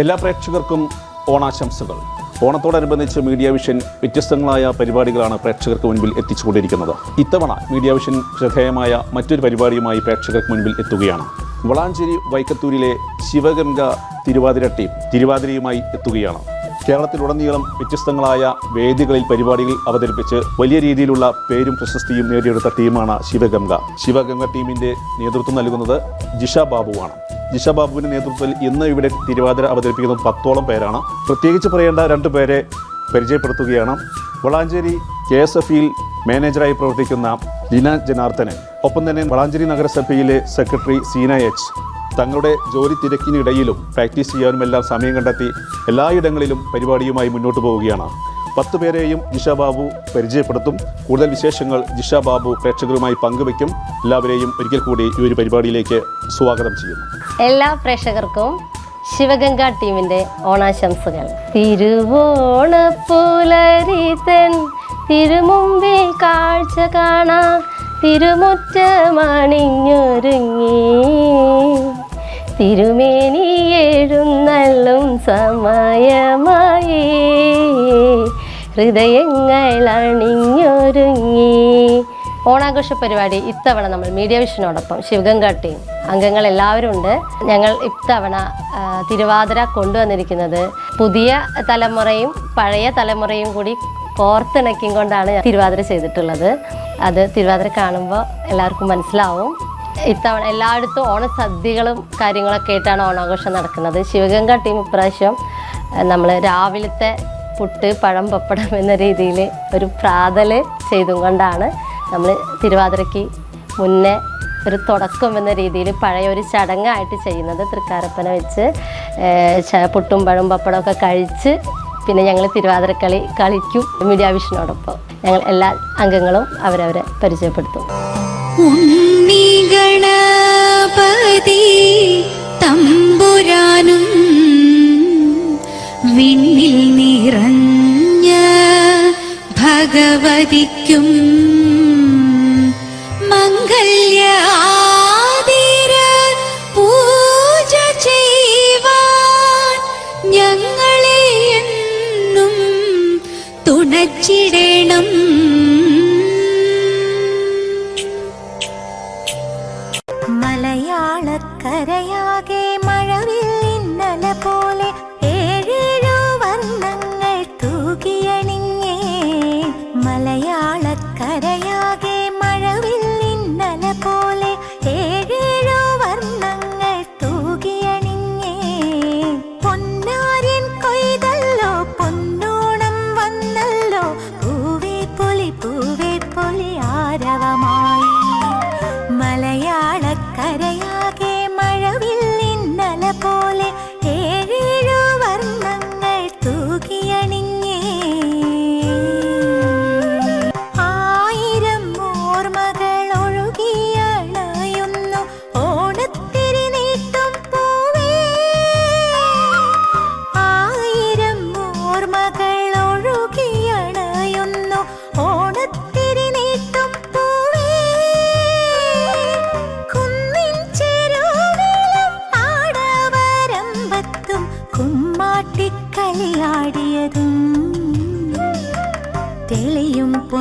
എല്ലാ പ്രേക്ഷകർക്കും ഓണാശംസകൾ. ഓണത്തോടനുബന്ധിച്ച് മീഡിയ വിഷൻ വ്യത്യസ്തങ്ങളായ പരിപാടികളാണ് പ്രേക്ഷകർക്ക് മുൻപിൽ എത്തിച്ചുകൊണ്ടിരിക്കുന്നത്. ഇത്തവണ മീഡിയ വിഷൻ ശ്രദ്ധേയമായ മറ്റൊരു പരിപാടിയുമായി പ്രേക്ഷകർക്ക് മുൻപിൽ എത്തുകയാണ്. വളാഞ്ചേരി വൈക്കത്തൂരിലെ ശിവഗംഗ തിരുവാതിര ടീം തിരുവാതിരയുമായി എത്തുകയാണ്. കേരളത്തിലുടനീളം വ്യത്യസ്തങ്ങളായ വേദികളിൽ പരിപാടികൾ അവതരിപ്പിച്ച് വലിയ രീതിയിലുള്ള പേരും പ്രശസ്തിയും നേടിയെടുത്ത ടീമാണ് ശിവഗംഗ. ശിവഗംഗ ടീമിന്റെ നേതൃത്വം നൽകുന്നത് ജിഷ ബാബുവാണ്. ജിഷ ബാബുവിന്റെ നേതൃത്വത്തിൽ ഇന്ന് ഇവിടെ തിരുവാതിര അവതരിപ്പിക്കുന്ന പത്തോളം പേരാണ്. പ്രത്യേകിച്ച് പറയേണ്ട രണ്ട് പേരെ പരിചയപ്പെടുത്തുകയാണ്. വളാഞ്ചേരി കെ എസ് എഫ് ഇയിൽ മാനേജറായി പ്രവർത്തിക്കുന്ന ലീന ജനാർദ്ദനൻ. ഒപ്പം തന്നെ വളാഞ്ചേരി നഗരസഭയിലെ സെക്രട്ടറി സീന എച്ച്. തങ്ങളുടെ ജോലി തിരക്കിനിടയിലും പ്രാക്ടീസ് ചെയ്യാനുമെല്ലാം സമയം കണ്ടെത്തി എല്ലായിടങ്ങളിലും പരിപാടിയുമായി മുന്നോട്ട് പോവുകയാണ്. പത്ത് പേരെയും ജിഷ ബാബു പരിചയപ്പെടുത്തും. കൂടുതൽ വിശേഷങ്ങൾ ജിഷ ബാബു പ്രേക്ഷകരുമായി പങ്കുവയ്ക്കും. എല്ലാവരെയും ഒരിക്കൽ കൂടി ഈ ഒരു പരിപാടിയിലേക്ക് സ്വാഗതം ചെയ്യുന്നു. എല്ലാ പ്രേക്ഷകർക്കും ശിവഗംഗ ടീമിന്റെ ഓണാശംസകൾ. തിരുവോണ പുലരിതൻ തിരുമുമ്പിൽ കാഴ്ച കാണാം തിരുമുറ്റമണിഞ്ഞൊരുങ്ങി. തിരുമേനി എഴുന്നള്ളും സമയമായി. ഹൃദയങ്ങൾ അണിഞ്ഞൊരുങ്ങി. ഓണാഘോഷ പരിപാടി ഇത്തവണ നമ്മൾ മീഡിയ വിഷനോടൊപ്പം ശിവഗംഗ ടീം അംഗങ്ങൾ എല്ലാവരും ഉണ്ട്. ഞങ്ങൾ ഇത്തവണ തിരുവാതിര കൊണ്ടുവന്നിരിക്കുന്നത് പുതിയ തലമുറയും പഴയ തലമുറയും കൂടി കോർത്തിണക്കിയും കൊണ്ടാണ് തിരുവാതിര ചെയ്തിട്ടുള്ളത്. അത് തിരുവാതിര കാണുമ്പോൾ എല്ലാവർക്കും മനസ്സിലാവും. ഇത്തവണ എല്ലായിടത്തും ഓണസദ്യകളും കാര്യങ്ങളൊക്കെ ആയിട്ടാണ് ഓണാഘോഷം നടക്കുന്നത്. ശിവഗംഗ ടീം ഇപ്രാവശ്യം നമ്മൾ രാവിലത്തെ പുട്ട് പഴം പപ്പടം എന്ന രീതിയിൽ ഒരു പ്രാതൽ ചെയ്തും കൊണ്ടാണ് നമ്മൾ തിരുവാതിരയ്ക്ക് മുന്നേ ഒരു തുടക്കം എന്ന രീതിയിൽ പഴയ ഒരു ചടങ്ങായിട്ട് ചെയ്യുന്നത്. തൃക്കാരപ്പന വെച്ച് പുട്ടും പഴം പപ്പടം ഒക്കെ കഴിച്ച് പിന്നെ ഞങ്ങൾ തിരുവാതിരക്കളി കളിക്കും മീഡിയ വിഷനോടൊപ്പം ഞങ്ങൾ എല്ലാ അംഗങ്ങളും അവരവരെ പരിചയപ്പെടുത്തും. ഭഗവതിക്കും മംഗല്യ പൂജ ചെയ്യുവാൻ ഞങ്ങളെ എന്നും തുണച്ചിടണം. മലയാളക്കരയാകെ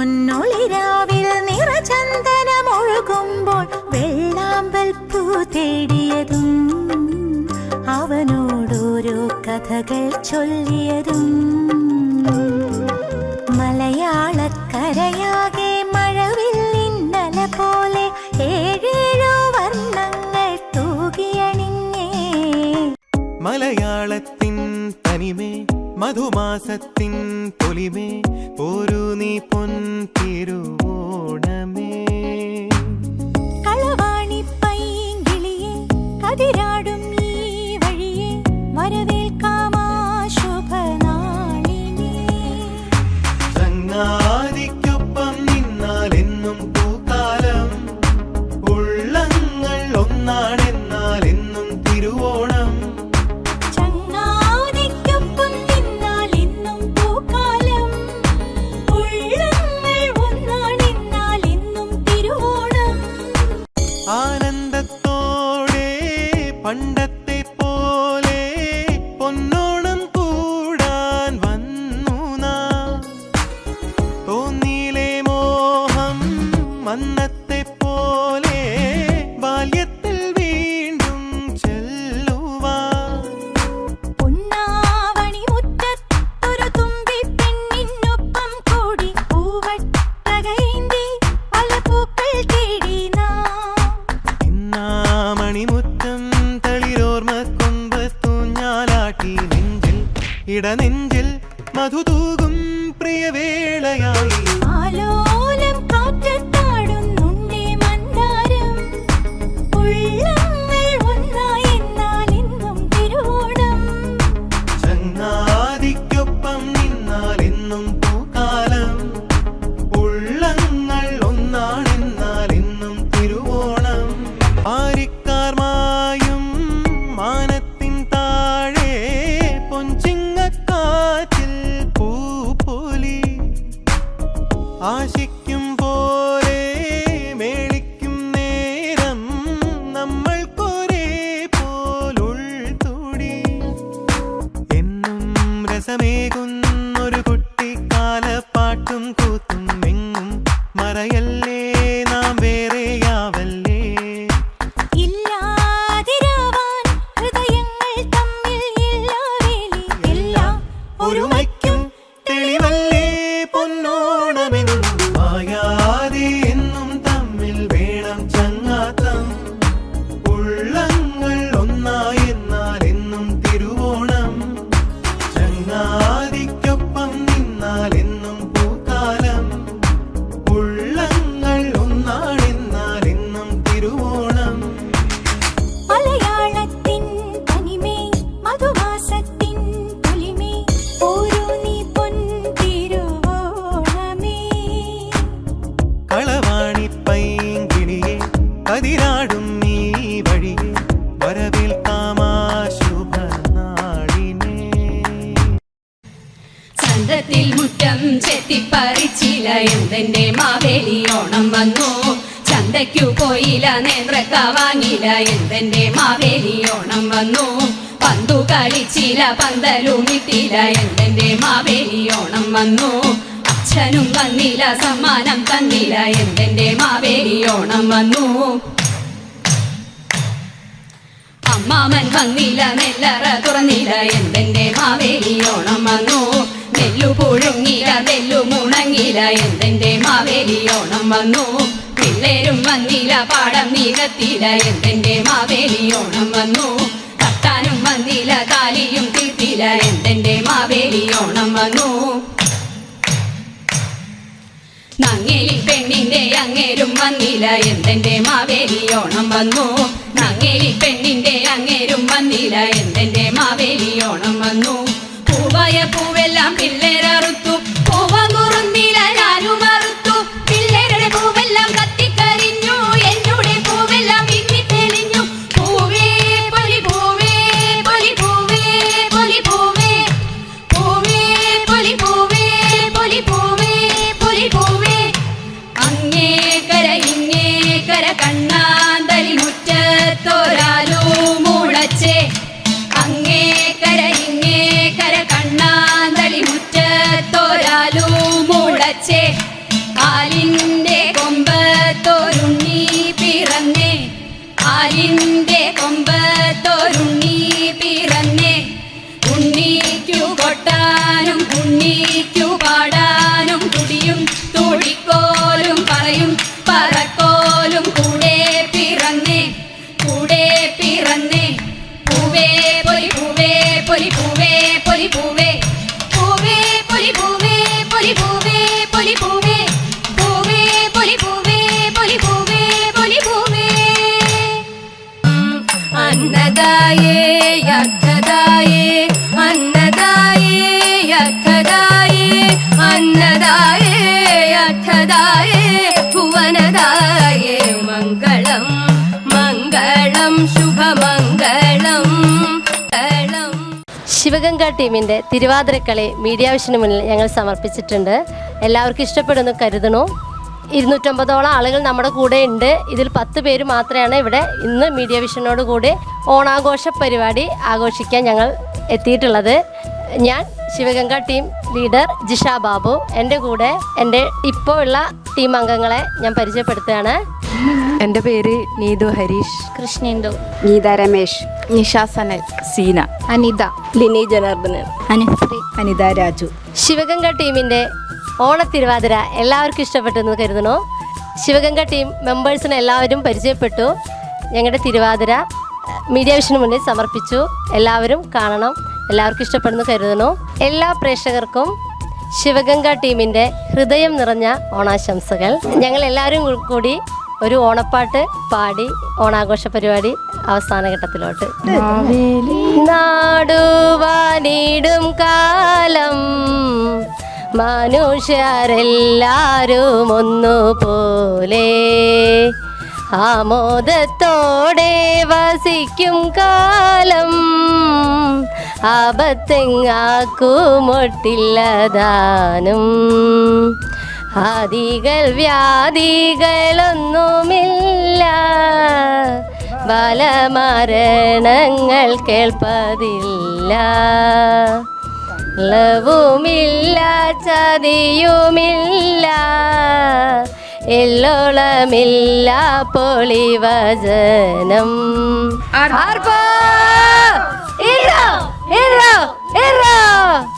പൊന്നൊളിരാവിൽ നിറചന്ദനമൊഴുകുമ്പോൾ വെള്ളാമ്പൽ പൂ തേടിയതും അവനോടോരോ കഥകൾ ചൊല്ലിയതും. മലയാളക്കരയാകെ മഴവില്ലിന്നല പോലെ ഏഴേഴോ വർണങ്ങൾ തൂകിയണിഞ്ഞേ. മലയാളത്തിൻ തനിമേ മധുമാസത്തിൻ പൊലിമേ പോരു വന്നത്തെ പോലെ ബാല്യത്തിൽ വീണ്ടും ചെല്ലുവ പൊന്നാവണി മുറ്റത്തൊരു തുമ്പി പെണ്ണിനൊപ്പം കൂടി പൂവട്ടകൈന്തി പല പൂക്കൾ തേടി മണിമുറ്റം തളിരോർമ്മ കൊമ്പ് തൂഞ്ഞാലാട്ടി നെഞ്ചിൽ ഇടനെഞ്ചിൽ മധുതൂകും പ്രിയവേളയായി ഒരുമയ്ക്കും തെളിവല്ലേ പൊന്നോണമെന്നും മായാതെ എന്നും തമ്മിൽ വേണം ചങ്ങാത്തം. ഉള്ളങ്ങൾ ഒന്നായെന്നാൽ എന്നും തിരുവോണം. ചങ്ങാതിക്കൊപ്പം നിന്നാൽ എന്നും പൂക്കാലം ഉള്ളങ്ങൾ ചന്തത്തിൽ മുറ്റം ചെത്തിപ്പറിച്ചില്ല എന്തെന്റെ മാവേലി ഓണം വന്നു. ചന്തയ്ക്കു പോയില്ല നേന്ത്രക്ക വാങ്ങില്ല എന്തെന്റെ മാവേലി ഓണം വന്നു. പന്തു കളിച്ചില്ല പന്തലുമിട്ടില്ല എന്തെന്റെ മാവേലി ഓണം വന്നു. അച്ഛനും വന്നില്ല സമ്മാനം തന്നില്ല എന്തെന്റെ മാവേലി ഓണം വന്നു. അമ്മാമൻ വന്നില്ല നെല്ലറ തുറന്നില്ല. എന്തെന്റെ മാവേലി ഓണം വന്നു? നെല്ലു പുഴുങ്ങില്ല നെല്ലു മുണങ്ങില്ല. എന്തെന്റെ മാവേലി ഓണം വന്നു? പിള്ളേരും വന്നില്ല പാടം നീകത്തില്ല എന്തെന്റെ മാവേലി ഓണം വന്നു? കത്താനും വന്നില്ല താലിയും തീർത്തില്ല. എന്തെന്റെ മാവേലി ഓണം വന്നു? നങ്ങേലി പെണ്ണിന്റെ അങ്ങേരും വന്നില്ല. എന്തെന്റെ മാവേലി ഓണം വന്നു? നങ്ങേലി പെണ്ണിന്റെ അങ്ങേരും വന്നില്ല. എന്തെന്റെ മാവേലി ഓണം വന്നു? പൂവായ പൂവെല്ലാം പിള്ളേരറുത്തു ഇങ്ങേക്കര കണ്ണാന്തലി മുറ്റത്തോരാലു കര അങ്ങേക്കര ഇങ്ങേക്കര കണ്ണാന്തളി മുറ്റത്തോരാലു മുളച്ചേ. ആലിന്റെ കൊമ്പത്തോരുണ്ണി പിറന്നേ. ആലിന്റെ കൊമ്പത്തോരുണ്ണി പിറന്നേ. ഉണ്ണിക്കു കൊട്ടാനും ഉണ്ണിക്കു പാടാനും കുടിയും തുടിക്കോലും ശിവഗംഗ ടീമിന്റെ തിരുവാതിരക്കളി മീഡിയ വിഷന് മുന്നിൽ ഞങ്ങൾ സമർപ്പിച്ചിട്ടുണ്ട്. എല്ലാവർക്കും ഇഷ്ടപ്പെടുന്നു കരുതണു ഇരുന്നൂറ്റമ്പതോളം ആളുകൾ നമ്മുടെ കൂടെ ഉണ്ട്. ഇതിൽ പത്ത് പേര് മാത്രമാണ് ഇവിടെ ഇന്ന് മീഡിയ വിഷനോട് കൂടി ഓണാഘോഷ പരിപാടി ആഘോഷിക്കാൻ ഞങ്ങൾ എത്തിയിട്ടുള്ളത്. ഞാൻ ശിവഗംഗ ടീം ലീഡർ ജിഷ ബാബു. എന്റെ കൂടെ എന്റെ ഇപ്പോൾ ഉള്ള ടീം അംഗങ്ങളെ ഞാൻ പരിചയപ്പെടുത്തുകയാണ്. എന്റെ പേര് നീതു ഹരീഷ്. കൃഷ്ണേന്ദു. ഗീത രമേശ് നിഷ സനൽ. സീന. അനിത. ലിനി ജനാർദ്ദനൻ. അനുശ്രീ. അനിത രാജു. ശിവഗംഗ ടീമിന്റെ ഓണത്തിരുവാതിര എല്ലാവർക്കും ഇഷ്ടപ്പെട്ടെന്ന് കരുതണു ശിവഗംഗ ടീം മെമ്പേഴ്സിനെ എല്ലാവരും പരിചയപ്പെട്ടു. ഞങ്ങളുടെ തിരുവാതിര മീഡിയ വിഷന് മുന്നിൽ സമർപ്പിച്ചു. എല്ലാവരും കാണണം. എല്ലാവർക്കും ഇഷ്ടപ്പെടുന്നു കരുതുന്നു. എല്ലാ പ്രേക്ഷകർക്കും ശിവഗംഗ ടീമിന്റെ ഹൃദയം നിറഞ്ഞ ഓണാശംസകൾ. ഞങ്ങൾ എല്ലാവരും കൂടി ഒരു ഓണപ്പാട്ട് പാടി ഓണാഘോഷ പരിപാടി അവസാന ഘട്ടത്തിലോട്ട്. നാടുവാനിടും കാലം. മനുഷ്യരെല്ലാരും ഒന്നുപോലെ ആമോദത്തോടെ വസിക്കും കാലം. ആപത്തെങ്ങാക്കുമൊട്ടില്ലതാനും. ആദികൾ വ്യാധികളൊന്നുമില്ല ബലമരണങ്ങൾ കേൾപ്പതില്ല ലവുമില്ല ചതിയുമില്ല എല്ലോളമില്ല പൊളിവചനം ആർപ്പാ! ഇറോ! ഇറോ! ഇറോ!